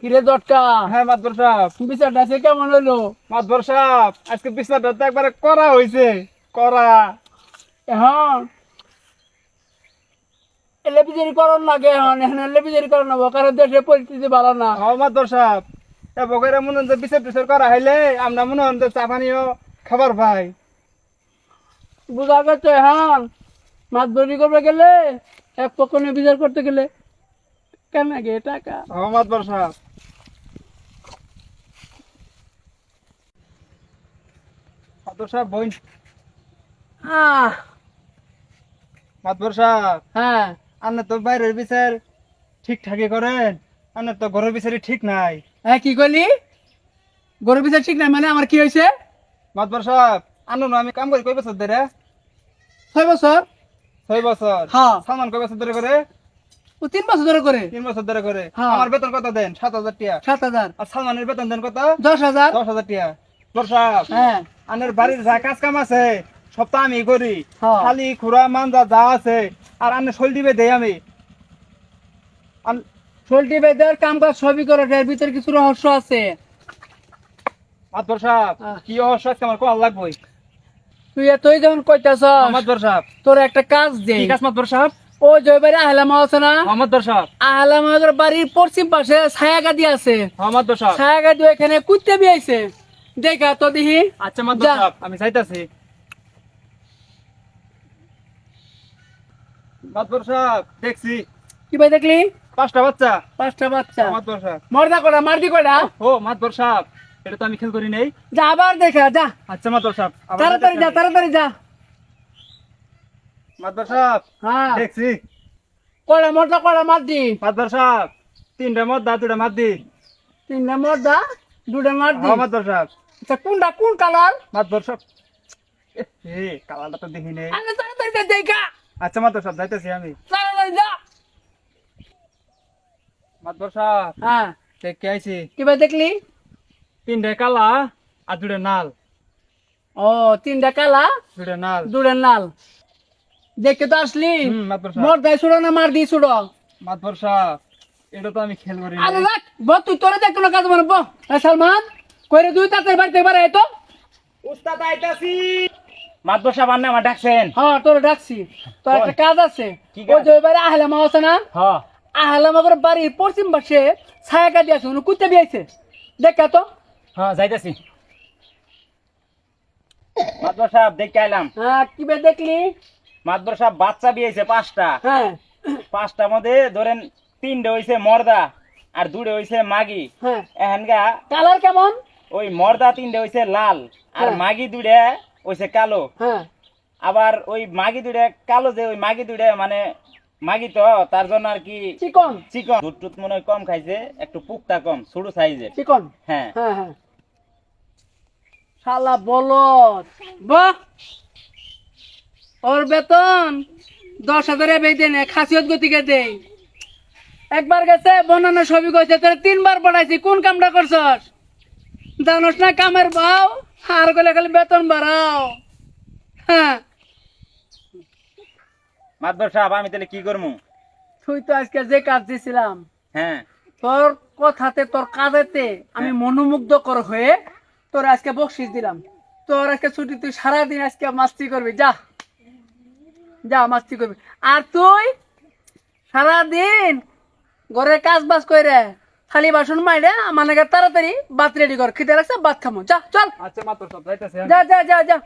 কিরে দটকা হ্যাঁ মাতবর সাহেব। বিচারটা সে কেমন হলো? মাতবর সাহেব আজকে বিছনাটা তো একবারে করা হয়েছে করা। এখন? লেবিজারি করন লাগে এখন এখন লেবিজারি করন না কারণ দেশের পরিস্থিতি ভালো না। হ্যাঁ সাহেব এ বগেরা মনে হচ্ছে বিচার টিচার করা হইলে আমরা মনে হচ্ছে চা পানিও খাবার পাই। বুঝা গেছে এখন? মাছ ধরি করবে গেলে এক পক্ষ বিচার করতে গেলে। কেন গে টাকা? হ্যাঁ মাতবর সাহেব। মাতবর সাহেব বই আহ। মাতবর সাহেব হ্যাঁ। আপনি তো বাইরের বিচার ঠিকঠাকই করেন আপনার তো ঘরের বিচারই ঠিক নাই। হ্যাঁ কি করলি গরু বিচার ঠিক নাই মানে আমার কি হয়েছে মাতবর সাহেব আনন্দ আমি কাম করি কয় বছর ধরে? ছয় বছর? ছয় বছর। হ্যাঁ। সালমান কয় বছর ধরে করে? ও তিন বছর ধরে করে? তিন বছর ধরে করে। হ্যাঁ। আমার বেতন কত দেন? সাত হাজার টিয়া। সাত হাজার। আর সালমানের বেতন দেন কত? দশ হাজার। দশ হাজার টিয়া। দর্শক হ্যাঁ। আনের বাড়ির যা কাজ কাম আছে সব তো আমি করি। খালি খুরা মানজা যা আছে আর আনে শৈল দিবে দেই আমি। বেদের কাম কাজ সবই করে এর ভিতরে কিছু রহস্য আছে। মাতবর সাহেব। কি অবস্থা আজকে আমার লাগবই। তুই এতই যখন কইতাছ মাতবর সাহেব। তোর একটা কাজ দে কি কাজ মাতবর সাহেব? ও জয়বাড়ি আহলামা আছে না? মাতবর সাহেব। আহলামাদের বাড়ির পশ্চিম পাশে ছায়াগাদি আছে। মাতবর সাহেব। ছায়াগাদি এখানে কুত্তে বিয়েছে দেখা তো দেখি। আচ্ছা। সাহেব আমি যাইতাছি। মাতবর সাহেব দেখছি। কি ভাই দেখলি? পাঁচটা বাচ্চা। পাঁচটা বাচ্চা। মাতবর সাহেব মর্দা করা মারদি কয়টা ও মাতবর সাহেব এটা তো আমি খেল করি নেই। যা আবার দেখা যা। আচ্ছা মাতবর সাহেব তাড়াতাড়ি যা। তাড়াতাড়ি যা। মাতবর সাহেব হ্যাঁ। দেখছি। কয়টা মর্দা কয়টা মারদি? মাতবর সাহেব তিনটা মদ দা দুটা মাত দি তিনটা মর্দা? দুটা মারদি হ্যাঁ মাতবর সাহেব আচ্ছা কোনটা কোন কালার? সাহেব এ কালারটা তো দেখি নেই। আরে তাড়াতাড়ি যা দেখা আচ্ছা সাহেব যাইতেছি আমি। তাড়াতাড়ি যা। সাহেব হ্যাঁ। দেখে আইছি। কি ভাই দেখলি? তিনটা কালা আর দুটা নাল। ও তিনটা কালা দুটা নাল। দুটা নাল। দেখে তো আসলি। মাতবর সাহেব মর্দাই না মার দি মাতবর সাহেব এটা তো আমি খেল করি আরে রাখ ব তুই তোরে দেখ কোনো কাজ মানে ব সালমান কইরে দুই তাতে বাড়িতে পারে তো। উস্তাদ আইতাছি। মাতবর সাহেব আন্না আমার ডাকছেন। হ্যাঁ তোরে ডাকছি। তোর একটা কাজ আছে। ওই যে বাড়ি আহলামা আছে না? হ্যাঁ। আহলামা করে বাড়ির পশ্চিম পাশে ছায়া কাটি আছে উনি কুত্তে বিয়েছে দেখা তো। হ্যাঁ যাইতাছি। সাহেব দেখে আইলাম। হ্যাঁ কি বে দেখলি? সাহেব বাচ্চা বিয়েছে পাঁচটা। হ্যাঁ। পাঁচটার মধ্যে ধরেন তিনটে হইছে মর্দা আর দুটো হইছে মাগি। হ্যাঁ। এখানকা কালার কেমন? ওই মর্দা তিনটে হইছে লাল আর হ্যাঁ। মাগি দুটা হইছে কালো। হ্যাঁ। আবার ওই মাগি দুটা কালো যে ওই মাগি দুটা মানে মাগি তো তার জন্য আর কি চিকন। চিকন। দুধ টুধ মনে হয় কম খাইছে একটু পুকটা কম ছোট সাইজের। চিকন। হ্যাঁ। হ্যাঁ হ্যাঁ। শালা বলত বাহ! ওর বেতন দশ হাজারে বেঁধে নে খাসিয়ত গতিকে দে একবার গেছে বনানো ছবি গেছে তোর তিনবার পড়াইছি কোন কামটা করছস? জানোস না কামের বাও আর গেলে খালি বেতন বাড়াও। হ্যাঁ। সাহেব আমি তাহলে কি করব তুই তো আজকে যে কাজ দিছিলাম হ্যাঁ। তোর কথাতে তোর কাজেতে আমি মনোমুগ্ধ কর হয়ে তোর আজকে বকশিস দিলাম। তোর আজকে ছুটি তুই সারাদিন আজকে মাস্তি করবি যা। যা মাস্তি করবি। আর তুই সারাদিন ঘরের কাজ বাজ করে খালি বাসন মাইরে মানে তাড়াতাড়ি ভাত রেডি কর খেতে লাগছে ভাত খামো। যা চল। আচ্ছা মাত্র সব যাইতাছি যা যা যা যা।